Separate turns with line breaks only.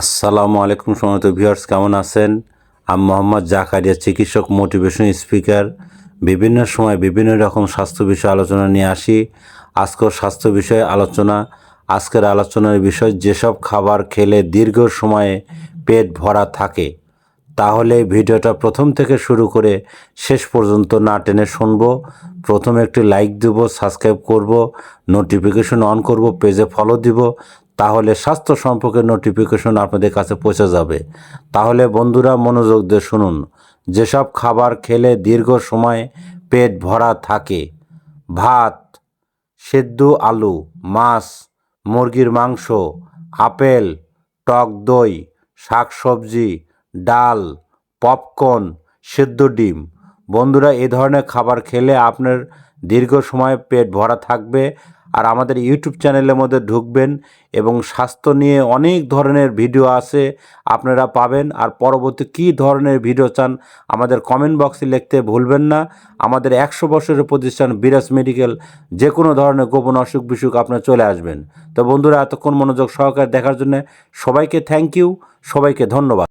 আসসালামু আলাইকুম সমত ভিউয়ার্স, কেমন আছেন? আমি মোহাম্মদ জাকারিয়া, চিকিৎসক, মোটিভেশন স্পিকার। বিভিন্ন সময় বিভিন্ন রকম স্বাস্থ্য বিষয়ে আলোচনা নিয়ে আসি। আজকের স্বাস্থ্য বিষয়ে আলোচনা, আজকের আলোচনার বিষয় যেসব খাবার খেলে দীর্ঘ সময়ে পেট ভরা থাকে। তাহলে ভিডিওটা প্রথম থেকে শুরু করে শেষ পর্যন্ত না টেনে শুনব। প্রথমে একটি লাইক দেব, সাবস্ক্রাইব করব, নোটিফিকেশন অন করব, পেজে ফলো দিব। তাহলে স্বাস্থ্য সম্পর্কে নোটিফিকেশন আপনাদের কাছে পৌঁছে যাবে। তাহলে বন্ধুরা মনোযোগ দিয়ে শুনুন, যেসব খাবার খেলে দীর্ঘ সময় পেট ভরা থাকে, ভাত, সেদ্ধ আলু, মাছ, মুরগির মাংস, আপেল, টক দই, শাকসবজি, ডাল, পপকর্ন, সেদ্ধ ডিম, বন্ধুরা এ ধরনের খাবার খেলে আপনার দীর্ঘ সময় পেট ভরা থাকবে আর আমাদের ইউটিউব চ্যানেলের মধ্যে ঢুকবেন এবং স্বাস্থ্য নিয়ে অনেক ধরনের ভিডিও আছে, আপনারা পাবেন। আর পরবর্তী কী ধরনের ভিডিও চান আমাদের কমেন্ট বক্সে লিখতে ভুলবেন না। আমাদের একশো বছরের প্রতিষ্ঠান বিরাজ মেডিকেল যে কোনো ধরনের গোপন অসুখ বিসুখ আপনারা চলে আসবেন। তো বন্ধুরা, এতক্ষণ মনোযোগ সহকারে দেখার জন্য সবাইকে থ্যাংক ইউ, সবাইকে ধন্যবাদ।